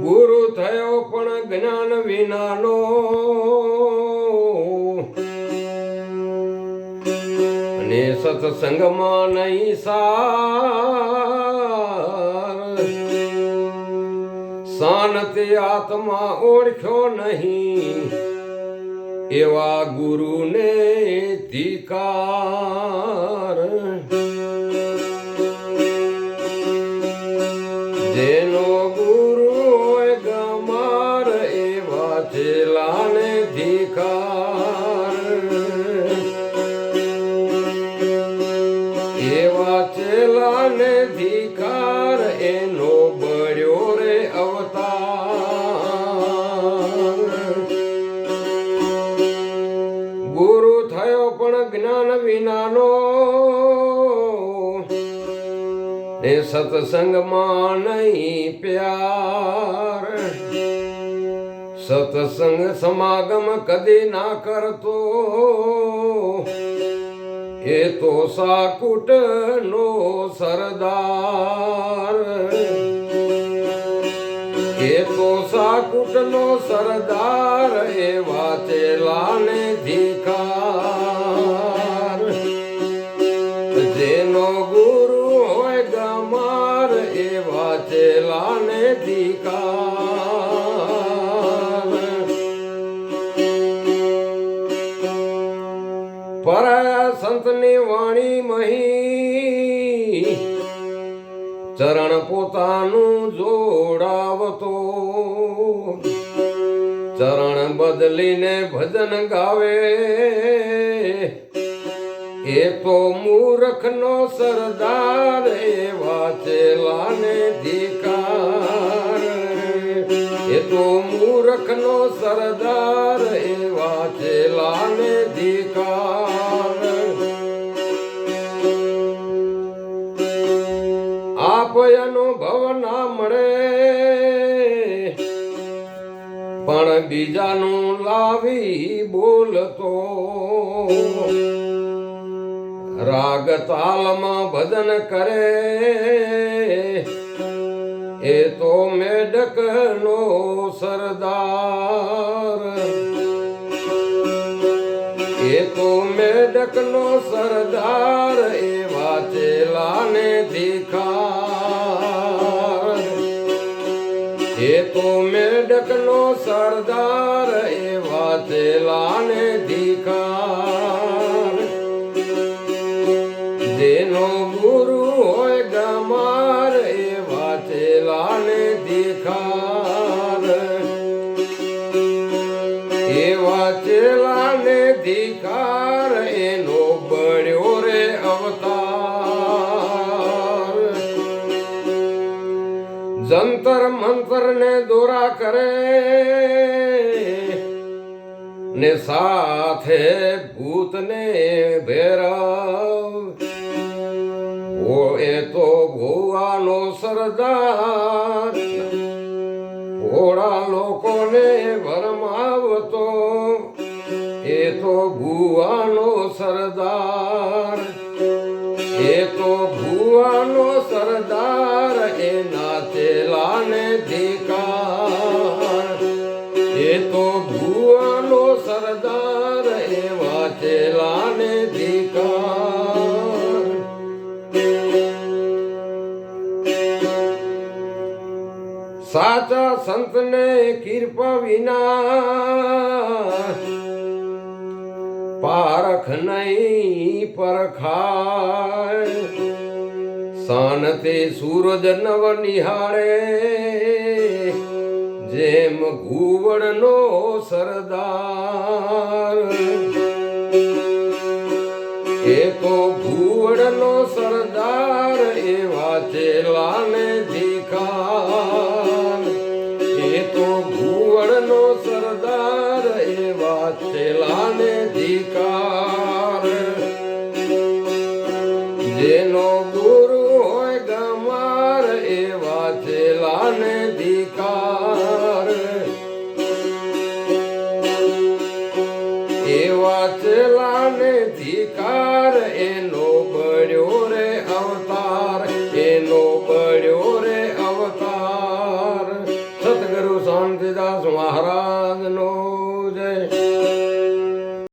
ગુરુ થયો પણ જ્ઞાન વિનાનો. અને સત્સંગમાં નહીં સાર. શાંતિ આત્મા ઓળખ્યો નહીં. એવા ગુરુને ધિકાર. જેનો ગુરુ ગમાર એવા ચેલાને ધિકાર. એવા ચેલાને ધિકાર એનો ગુરુ થયો પણ જ્ઞાન વિનાનો. ને સત્સંગમાં નહીં પ્યાર. સત્સંગ સમાગમ કદી ના કરતો. એ તો સાકુટ નો સરદાર. એ તો સાકુટ નો સરદાર એવા ચેલાને ધિકાર જેનો ગુરુ હોય ગમાર એવા ચેલાને ધિકાર. પરાયા સંતની વાણી મહી, ચરણ પોતાનું જોડાવતો. ચરણ બદલીને ભજન ગાવે. એ તો મૂર્ખનો સરદાર એવા ચેલાને ધિકાર. એ તો મૂર્ખનો સરદાર એવા ચેલાને ધિકાર. આપ અનુભવ ના મળે બીજાનું લાવી બોલતો. રાગ તાલમાં ભજન કરે. એ તો મેડકનો સરદાર. એ તો મેડકનો સરદાર એવા ચેલાને દીખા એ તો મેડકનો સરદાર એવા ચેલાને ધિકાર જંતર મંતર ને દોરા કરે ને સાથે ભૂતને ભેરવ. એ તો ભુવાનો સરદાર, ભોળા લોકોને ભરમાવતો. એ તો ભુવાનો સરદાર, એ તો ભુવાનો ધિકાર. એ તો ભુવાનો સરદાર એવા ચેલાને ધિકાર. સાચા સંતને કૃપા વિના પારખ નહીં પરખાય. શાનતે સૂરજ નવ નિહાળે. જેમ ઘુવડનો સરદાર. એ તો ઘુવડનો સરદાર એવા ચેલાને ધિકાર એ તો ઘુવડનો સરદાર એવા ચેલાને ધિકાર જેનો